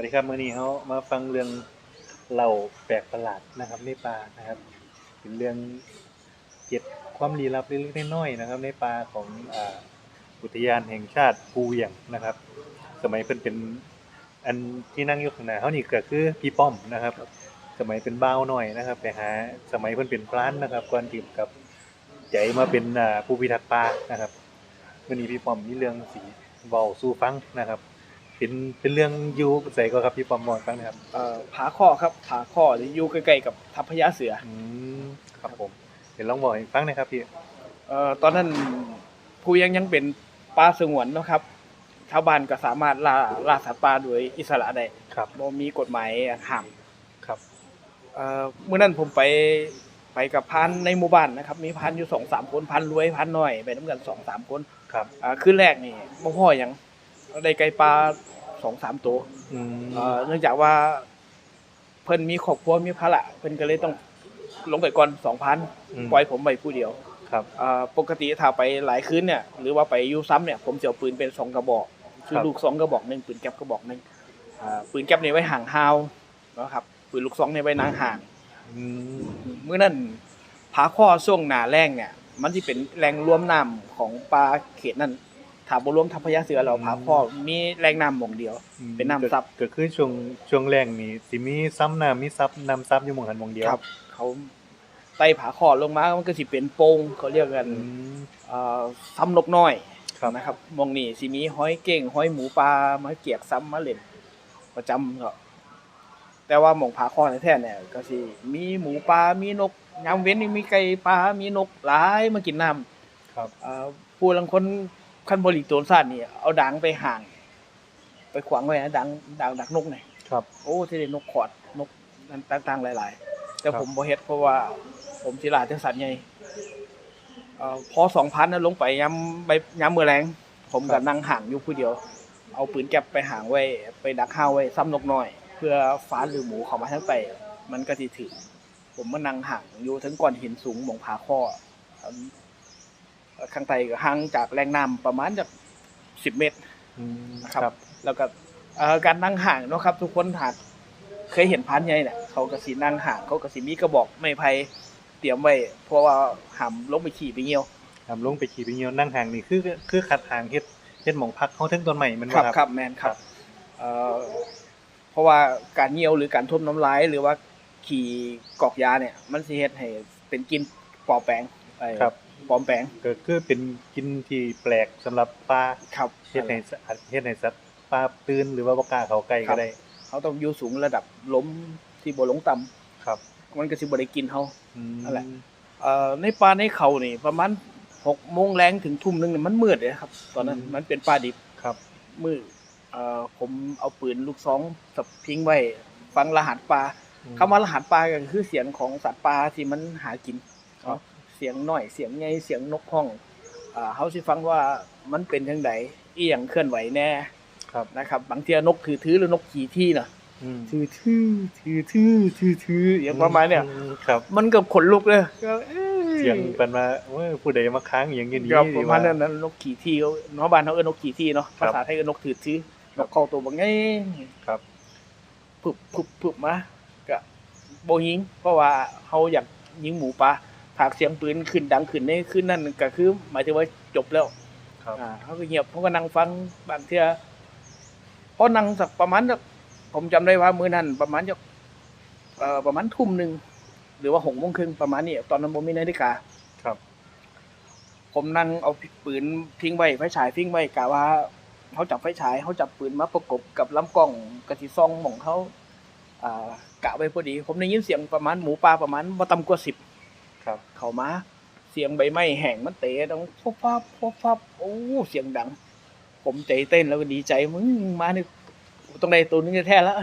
วัสดีครับมื้อนี้เขามาฟังเรื่องเล่าแปลกประหลาดนะครับในป่านะครับ เป็นเรื่องเก็บความลี้ลับเล็กๆน้อยๆนะครับ ในป่าของอุทยานแห่งชาติภูเวียงนะครับ สมัยเพิ่นเป็นอันที่นั่งอยู่ข้างหน้าเฮานี่ก็คือพี่ป้อมนะครับ สมัยเป็นบ่าวน้อยนะครับ ไปหาสมัยเพิ่นเป็นพรานนะครับก่อนที่กับใจมาเป็นผู้พิทักษ์ป่านะครับมื้อนี้พี่ป้อมมีเรื่องสิเว้าสู่ฟังนะครับ เป็นเป็นเรื่องอยู่ใส่ก็ครับพี่ปอมบอกฟังนะครับเอ่อผาข้อครับผาข้อหรืออยู่ใกล้ๆกับทัพพญาเสืออืมครับผมเดี๋ยวลองบอกให้ฟังหนะครับพี่เอ่อตอนนั้นภูยังยังเป็นป่าสงวนเนาะครับ ชาวบ้านก็สามารถล่าล่าสัตว์ป่าโดยอิสระได้ครับ บ่มีกฎหมายห้ามครับ เอ่อมื้อนั้นผมไปไปกับพันในหมู่บ้านนะครับ มีพันอยู่2-3คนพันรวยพันน้อยไปนํกัน2-3คน ครับ อ่าคืนแรกนี่บ่พอหยังได้ไก่ปลา 2-3ตัวอืมเอ่อเนื่องจากว่าเพิ่นมีครอบครัวมีภาระเพิ่นก็เลยต้องลงไปก่อนสองพันมปล่อยผมไปผู้เดียวครับเอ่อปกติถ้าไปหลายคืนเนี่ย หรือว่าไปอยู่ซ้ำเนี่ยผมจะเอาปืนเป็นสองกระบอก คือครับลูกสองกระบอกหนึ่งปืนแก๊ปกระบอกหนึ่งอ่าปืนแก๊ปนี่ไว้ห่างฮาวนะครับปืนลูกสองนี่ไว้นางห่าง อืมเมื่อนั้นผาข้อช่วงหนาแรงเนี่ย มันที่เป็นแรงรวมน้ำของปลาเขตนั้น ถ้าบ่รวมทัพพญาเสือเราผาข้อมีแรงน้ำหม่องเดียว เป็นน้ำซับก็คือช่วงช่วงแรงนี่สิมีซ้ำน้ำมีซับน้ำซับอยู่หม่องหันหม่องเดียวครับ เขาไต่ผาคอลงมามันก็สิเป็นโป่งเขาเรียกกันอืมเอ่อซ้ำนกน้อยครับนะครับมองนี่สิมีห้อยเก่งห้อยหมูปลามาเกียกซ้ำมาเล่นประจำครับแต่ว่าหมองผาคอแท้ๆเนี่ยก็สิมีหมูปลา มีนกยามเว้นนี่มีไก่ปลา มีนกหลายมากินน้ำครับเอ่อผู้ลังคน คันบริโตนซ่านนี่เอาดังไปห่าง ไปขวางไว้นะดังดังดักนกเนี่ยครับ โอ้ที่ได้นกขอดนกนั้นต่างๆหลาย ๆ แต่ครับผมบ่เฮ็ดเพราะว่า ผมสิลาจังสันใหญ่เอ่อพอ2,000นั้นลงไปยามไปยามมื้อแลงผมก็นั่งห่างอยู่ผู้เดียว เอาปืนแก๊ปไปห่างไว้ ไปดักห้าวไว้ซ้ำนกน้อย เพื่อฟ้าหรือหมูเข้ามาทางใต้มันก็สิถึง ผมมานั่งห่างอยู่ถึงก้อนหินสูงหมองผาข้อเอิ่ม ข้างใต้ก็ห่างจากแรงน้ำประมาณจาก10เมตรอืมนะครับ แล้วก็เอ่อการนั่งห่างเนาะครับ ทุกคนหากเคยเห็นพานใหญ่เนี่ยเขาก็สินั่งห่างเขาก็สิมีกระบอกไม้ไผ่เตรียมไว้เพราะว่าห้ามลงไปขี่ไปเหี่ยวครับลงไปขี่ไปเหี่ยวนั่งห่างนี่คือคือขัดห่างเฮ็ดเฮ็ดหม่องพักเขาถึงต้นใหม่มันครับบ่ครับแมนครับเอ่อเพราะว่าการเหี่ยวหรือการท่วมน้ำลายหรือว่าขี่กอกยาเนี่ย มันสิเฮ็ดให้เป็นกลินปลอมแปลงไอ้ครับ ปลอมแปลงก็คือเป็นกินที่แปลกสำหรับปลาครับเฮ็ดให้สะอาดเฮ็ดให้สัตว์ปลาตื่นหรือว่าบ่กล้าเข้าใกล้ครัก็บได้ เขาต้องอยู่สูงระดับล้มที่บ่ลงต่ำครับมันก็สิบ่ได้กินเขา อืมนั่นแหละ เอ่อในป่าในเขานี่ ประมาณหกโมงแรงถึงทุ่มหนึงเนี่ยมันมืดเลยครับ ตอนนั้นมันเป็นป่าดิบครับ มืดเอ่อผมเอาปืนลูกซองสับพิงไว้ ฟังรหัสปลาอืมคำว่ารหัสปลาก็คือเสียงของสัตว์ป่าที่มันหากินครับเนาะเสียงน้อยเสียงใหญ่เสียงนกห้องอ่าเขาสิฟังว่ามันเป็นจังไดอีหยังเคลื่อนไหวแน่ครับนะครับ บางเทีนกถือถือหรือนกขี่ที่น่ะอืมถือถือถือถือถือถืออย่างประมาณเนี่ยอืครับ มันก็ขนลุกเลยก็อ้เสียงเป็นว่าเว้ยผู้ใดมาค้างอย่างนี้ครับดีประมาณนั้นนะนกขี่ที่เขาเนาะบ้านเขาเอิ้นนกขี่ที่เนาะครับภาษาไทยเอิ้นนกถือที่ครันบกเข้าตัวบางไงครับผึบผึบผึบมาก็บ่ยิง เพราะว่าเขาอยากยิงหมูปลา ถากเสียงปืนขึ้นดังขึ้นในขึ้นนั่นก็คือ หมายถึงว่าจบแล้วครับ อ่าเขาก็เงียบเขาก็นั่งฟังบางเทื่อพอนั่งสักประมาณสักผมจำได้ว่ามื้อนั้นประมาณจะเอ่อประมาณทุ่มหนึ่งหรือว่าหกโมงครึ่งประมาณนี้ตอนนั้นผมมีนาฬิกาครับ ผมนั่งเอาปืนทิ้งไว้ไฟฉายทิ้งไว้กะว่าเขาจับไฟฉายเขาจับปืนมาประกบกับลำกล้องกระสิซองหม่องเขาอ่ากะไว้พอดี ผมได้ยินเสียงประมาณหมูปลาประมาณบ่ต่ำกว่าสิบ ครับ เข้ามา เสียงใบไม้แห้งมันเตะดังฟบฟับฟบฟับโอ้เสียงดัง ผมใจเต้นแล้วก็ดีใจมึงมาเนี่ยตรงใดตัวนึงจะแท้แล้ว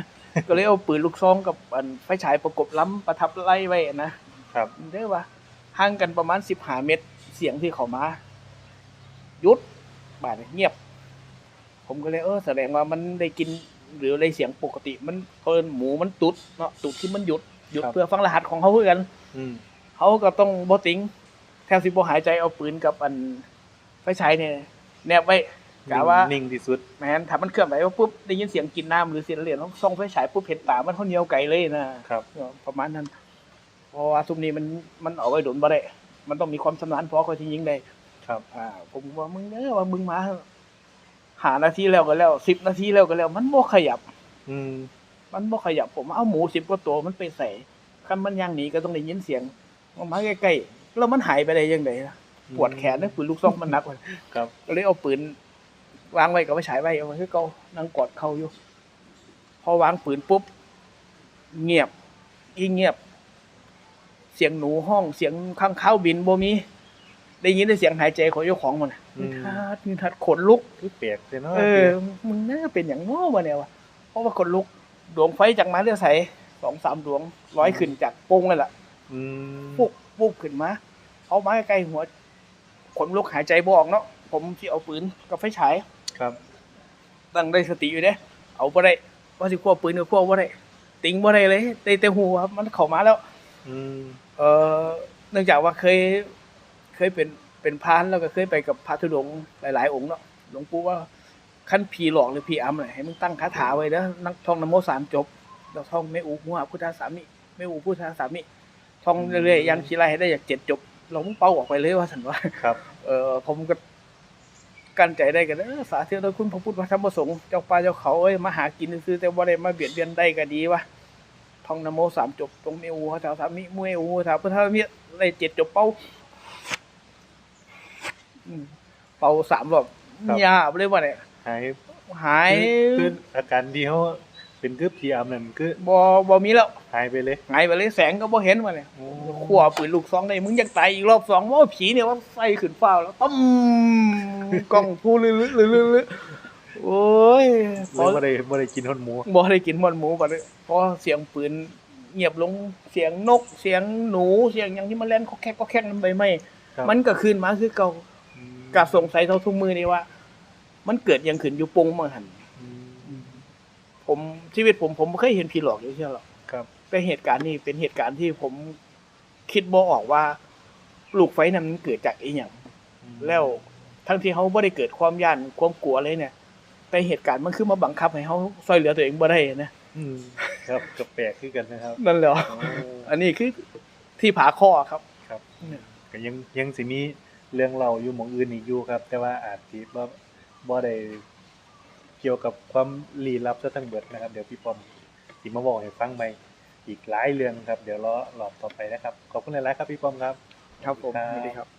ก็เลยเอาปืนลูกซองกับอันไฟฉายประกบล้ำประทับไล่ไว้นะครับเด้อว่าห่างกันประมาณสิบหาเมตร เสียงที่เขามาหยุดบาดเงียบ ผมก็เลยเออแสดงว่ามันได้กินหรือได้เสียงปกติ มันเพิ่นหมูมันตุดเนาะตุดที่มันหยุดหยุดครับเพื่อฟังรหัสของเขาเพื่อกัน อืม เขาก็ต้องบ่ติงแทบสิบ่หายใจเอาปืนกับอันไฟฉายเนี่ยแนบไว้กะว่านิ่งที่สุดแมนถ้ามันเคลื่อนไหวปุ๊บได้ยินเสียงกินน้ำหรือเสียงเหรียญต้องส่องไฟฉายปุ๊บเห็นตามันเขาเหนียวไก่เลยนะครับเออประมาณนั้นเพราะว่าซุมนี้มันมันเอาไว้โดนบ่ได้มันต้องมีความชำนาญพอคอยที่ยิงได้ครับ อ่า ผมว่ามึงเด้อว่ามึงมาหานาทีแล้วก็แล้วสิบนาทีแล้วก็แล้ว มันบ่ขยับ อืม มันบ่ขยับผมเอาหมูสิบกว่าตัวมันไปใส่คันมันย่างหนีก็ต้องได้ยินเสียง มันมาใกล้ๆแล้วมันหายไปได้ยังไงล่ะปวดแขนนะปืนลูกซองมันหนักกว่าครับก็เลยเอาปืนวางไว้กับไฟฉายไว้เอาไว้คือเก่านั่งกอดเขาอยู่ พอวางปืนปุ๊บ เงียบ อีเงียบ เสียงหนูห้องเสียงข้างเข้าวบินบ่มี ได้ยินแต่เสียงหายใจของเจ้าของมันน่ะอืมนิทัดนิทัดขนลุกคือแปลกเลยเนาะเออมึงน่าเป็นอย่างง้อวะเนี่ยวะเพราะว่าขนลุก ดวงไฟจากมาเลือใสสองสามดวงร้อยขึ้นจากโปงนั่นแหละ อืมปุ๊บปุ๊บขึ้นมาเอามาใกล้ๆหัวขนลุกหายใจบ่ออกเนาะผมที่เอาปืนกับไฟฉายครับ ตั้งได้สติอยู่เด้เอาบ่ได้ว่าสิควบปืนกับควบบ่ได้ติงบ่ได้เลยเตแต่หูครับมันเข้ามาแล้ว อืมเอ่อเนื่องจากว่าเคย เคยเป็นเป็นพรานแล้วก็เคยไปกับพระธุดงค์หลาย ๆ องค์เนาะหลวงปู่ว่าขั้นผีหลอกหรือผีอำน่ะให้มึงตั้งคาถาไว้เด้อนักท่องนโมสามจบแล้วท่องไม่อูหัวพุทธาสามิไม่อูพุทธาสามิ ท่องเรื่อยๆยังทีไรให้ได้อยากเจ็ดจบ เรามึงเป้าออกไปเลยว่าสันว่าครับ เออผมก็กั้นใจได้กันเออสาธุโดยคุณพระพุทธพระธรรมพระสงฆ์เจ้าป่าเจ้าเขาเอ้ยมาหากินซื้อๆแต่ว่าได้มาเบียดเบียนได้ก็ดีวะท่องนโมสามจบตรงเมอูแถวสามิมวยอูแถวพุทธามิได้เจ็ดจบเป้าอืมเป่าสามรอบครับยาบเลยว่าเนี่ยหายหายคือคืออาการดีเขา เป็นคือพีอัมนั่นคือบ่บ่มีแล้วหายไปเลยหายไปเลยแสงก็บ่เห็นว่าเนี่ยโอ้ขวปืนลูกซองได้มึงอยากตายอีกรอบสองว่าผีเนี่ยว่าไฟขึ้นฟ้าแล้วต้มกล้องพูลือลือลือลือโอ้ยพเลอยบ่ได้บ่ได้กินฮอนหมูบ่ได้กินมันหมูบัดนี้เพราะเสียงปืนเงียบลงเสียงนกเสียงหนูเสียงหยังที่มันเล่นก็แคกก็แคกมันใบไม้ครับมันก็คืนมาคือเก่าอืมกะสงสัยเท่าทุกมือนี่ว่า มันเกิดหยังขึ้นอยู่ปงมาหันอืมผม ชีวิตผมผมบ่เคยเห็นผีหลอกอยู่เช่หรอกครับ แต่เหตุการณ์นี้เป็นเหตุการณ์ที่ผมคิดบ่ออกว่าลูกไฟนั้นมันเกิดจากอีหยังอืมแล้วทั้งที่เขาบ่ได้เกิดความย่านความกลัวเลยเนี่ย แต่เหตุการณ์มันคือมาบังคับให้เขาช่วยเหลือตัวเองบ่ได้นะอืมครับก็แปลกคือกันนะครับ นั่นแหละโอ้อันนี้คือที่ผาข้อครับ ครับก็ยังยังสิมีเรื่องเราอยู่หมองอื่นอีกอยู่ครับ แต่ว่าอาจสิบ่บ่ได้ เกี่ยวกับความลี้ลับซะทั้งเบิดนะครับ เดี๋ยวพี่ปอมสิมาบอกให้ฟังใหม่อีกหลายเรื่องครับ เดี๋ยวรอรอบต่อไปนะครับ ขอบคุณหลายๆครับพี่ปอมครับ ครับผมครับสวัสดีครับ